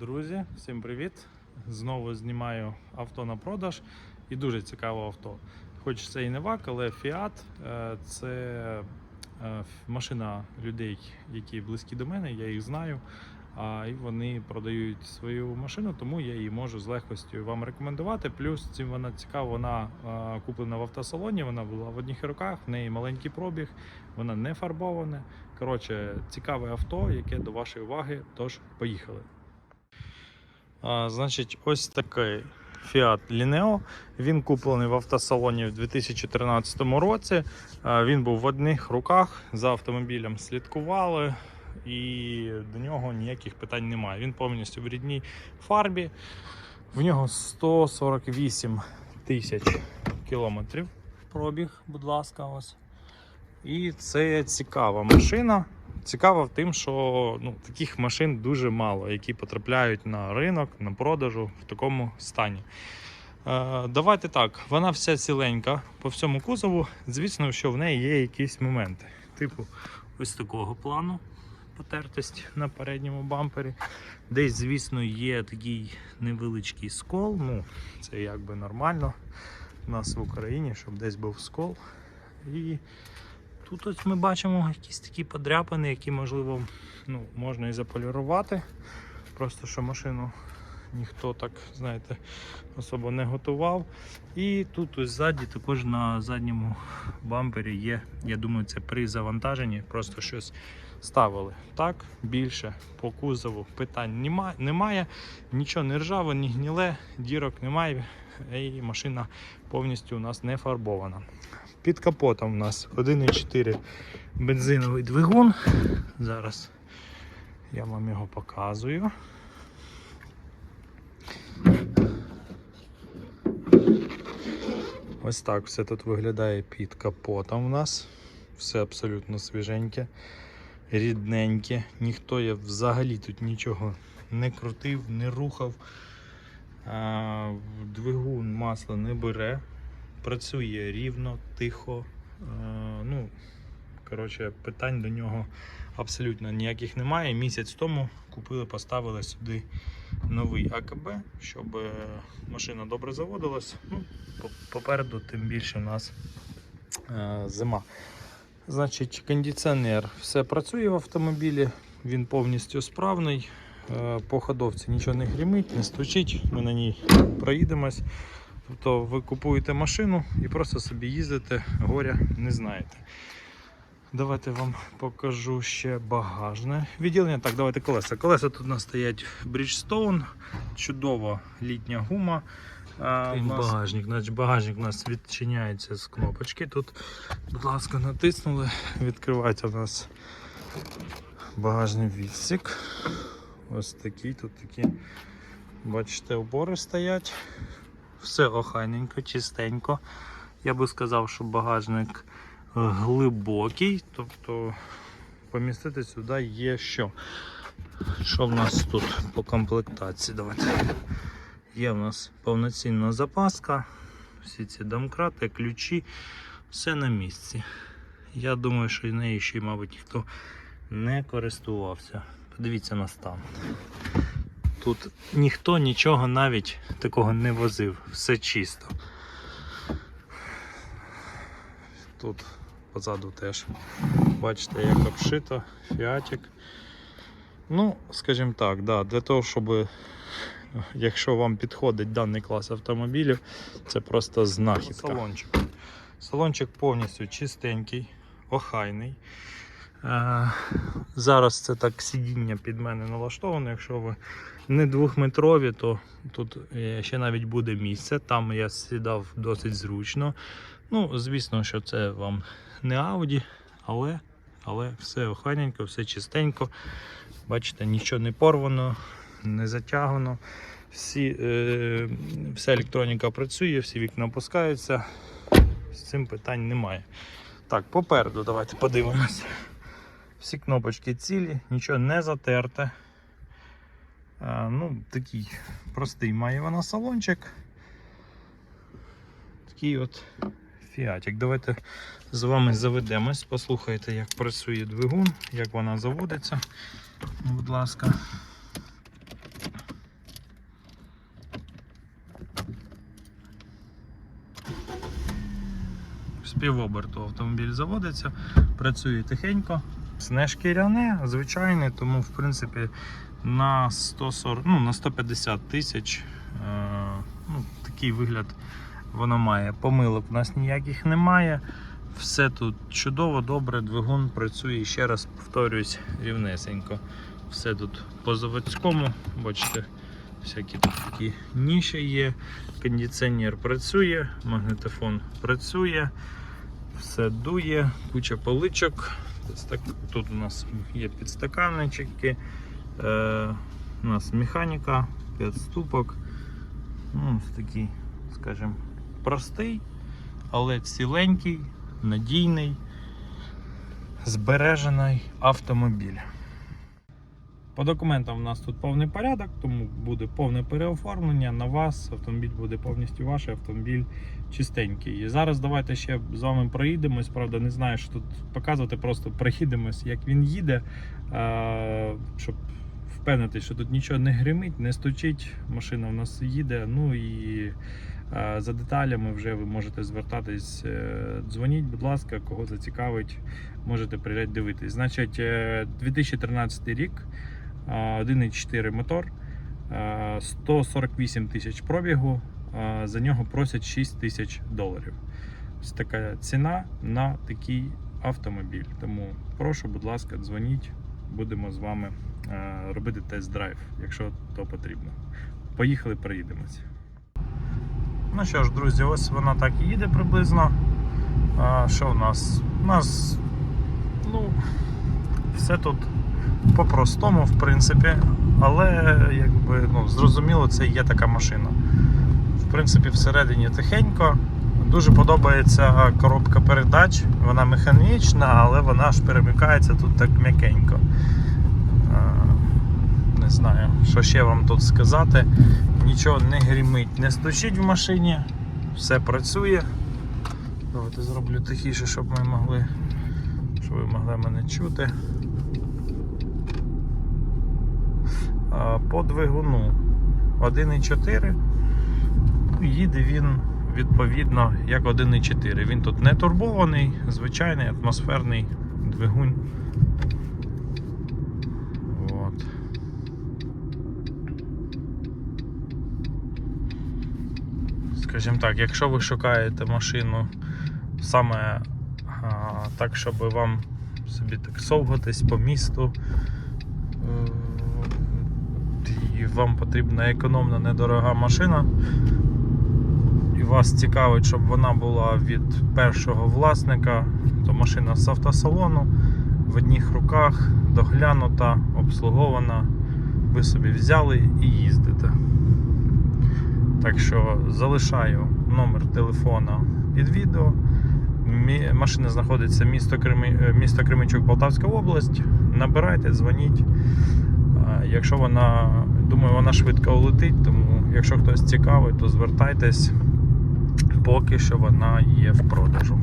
Друзі, всім привіт! Знову знімаю авто на продаж і дуже цікаве авто. Хоч це і не ВАК, але Fiat е, це е, машина людей, які близькі до мене, я їх знаю. І вони продають свою машину, тому я її можу з легкостю вам рекомендувати. Плюс цим вона цікава, вона е, куплена в автосалоні, вона була в одних руках, в неї маленький пробіг, вона не фарбована. Коротше, цікаве авто, яке до вашої уваги. Тож поїхали. Значить, ось такий Fiat Lineo. Він куплений в автосалоні в 2013 році. Він був в одних руках, за автомобілем слідкували, і до нього ніяких питань немає. Він повністю в рідній фарбі. В нього 148 тисяч кілометрів пробіг, будь ласка, ось. І це цікава машина. Цікаво тим, що ну, таких машин дуже мало, які потрапляють на ринок, на продажу в такому стані. Е, давайте так, вона вся ціленька по всьому кузову. Звісно, що в неї є якісь моменти. Типу, ось такого плану потертость на передньому бампері. Десь, звісно, є такий невеличкий скол. Ну, це якби нормально у нас в Україні, щоб десь був скол. І Тут ось ми бачимо якісь такі подряпини, які можливо ну, можна і заполірувати. Просто що машину ніхто так, знаєте, особо не готував. І тут ось ззаді також на задньому бампері є, я думаю, це при завантаженні, просто щось ставили. Так, більше по кузову питань нема- немає, нічого не ржаве, ні гніле, дірок немає. І машина повністю у нас не фарбована. Під капотом у нас 1,4 бензиновий двигун. Зараз я вам його показую. Ось так все тут виглядає під капотом у нас. Все абсолютно свіженьке, рідненьке. Ніхто я взагалі тут нічого не крутив, не рухав. Двигун масло не бере, працює рівно, тихо. А, Ну, коротше, питань до нього абсолютно ніяких немає. Місяць тому купили, поставили сюди новий АКБ, щоб е, машина добре заводилась. Ну, попереду, тим більше у нас е, зима. Значить, кондиціонер все працює в автомобілі, він повністю справний. Е, По ходовці нічого не грімить, не стучить, ми на ній проїдемось. Тобто ви купуєте машину і просто собі їздите, горя не знаєте. Давайте вам покажу ще багажне відділення. Так, давайте колеса. Колеса тут у нас стоять Bridgestone, чудова літня гума. А, у нас... багажник. Значить, багажник у нас відчиняється з кнопочки. Тут, будь ласка, натиснули, відкривається у нас багажний відсік. Ось такий, тут такі, бачите, опори стоять. Все охайненько, чистенько. Я би сказав, що багажник глибокий, тобто помістити сюди є що. Що в нас тут по комплектації? Давайте. Є в нас повноцінна запаска, всі ці домкрати, ключі, все на місці. Я думаю, що нею ще, мабуть, ніхто не користувався. Подивіться на стан. Тут ніхто нічого навіть такого не возив, все чисто. Тут позаду теж бачите, як обшито, фіатик. Ну, скажімо так, да, для того, щоб якщо вам підходить даний клас автомобілів, це просто знахідка. Салончик. Салончик повністю чистенький, охайний. Е, Зараз це так сидіння під мене налаштоване. Якщо ви не двохметрові, то тут е, ще навіть буде місце. Там я сідав досить зручно. Ну, звісно, що це вам не Audi, але, але все охайненько, все чистенько. Бачите, нічого не порвано, не затягано. Всі, е, вся електроніка працює, всі вікна опускаються. З цим питань немає. Так, попереду давайте подивимося. Всі кнопочки цілі, нічого не затерте. Ну, Такий простий має вона салончик. Такий от фіатик. Давайте з вами заведемось, послухайте, як працює двигун, як вона заводиться, будь ласка. З автомобіль заводиться, працює тихенько. Не шкіряне, звичайне, тому в принципі на 140, ну, на 150 тисяч е, ну, такий вигляд воно має. Помилок у нас ніяких немає. Все тут чудово, добре, двигун працює. Ще раз повторюсь, рівнесенько. Все тут по заводському, бачите, всякі тут такі ніші є. Кондиціонер працює, магнітофон працює, все дує, куча поличок. Тут у нас є підстаканнички, е, у нас механіка, 5 ступок. Ну, такий, скажімо, простий, але ціленький, надійний, збережений автомобіль. По документам у нас тут повний порядок, тому буде повне переоформлення на вас. Автомобіль буде повністю ваш, автомобіль чистенький. І зараз давайте ще з вами проїдемось. Правда, не знаю, що тут показувати, просто проїдемось, як він їде, е, щоб впевнитись, що тут нічого не гримить, не стучить. Машина у нас їде. Ну і е, за деталями вже ви можете звертатись. Е, Дзвоніть, будь ласка, кого зацікавить, можете приїжджати дивитись. Значить, е, 2013 рік. А, 1,4 мотор, 148 тисяч пробігу. За нього просять 6 тисяч доларів. Ось така ціна на такий автомобіль. Тому прошу, будь ласка, дзвоніть. Будемо з вами робити тест-драйв, якщо то потрібно. Поїхали, проїдемося. Ну що ж, друзі, ось вона так і їде приблизно. А, що в нас? У нас ну, все тут по-простому, в принципі, але якби ну, зрозуміло, це є така машина. В принципі, всередині тихенько. Дуже подобається коробка передач. Вона механічна, але вона ж перемикається тут так м'якенько. Е, Не знаю, що ще вам тут сказати. Нічого не грімить, не стучить в машині, все працює. Давайте зроблю тихіше, щоб ми могли, щоб ви могли мене чути. А, по двигуну 1,4. Ну, Їде він відповідно як 1,4. Він тут не турбований, звичайний атмосферний двигун. От. Скажімо так, якщо ви шукаєте машину саме а, так, щоб вам собі так совгатись по місту, е, і вам потрібна економна недорога машина, і вас цікавить, щоб вона була від першого власника, то машина з автосалону в одних руках, доглянута, обслугована. Ви собі взяли і їздите. Так що залишаю номер телефона під відео. Машина знаходиться місто, Крими... е, місто Кременчук, Полтавська область. Набирайте, дзвоніть. Якщо вона, думаю, вона швидко улетить, тому якщо хтось цікавий, то звертайтесь, поки що вона є в продажу.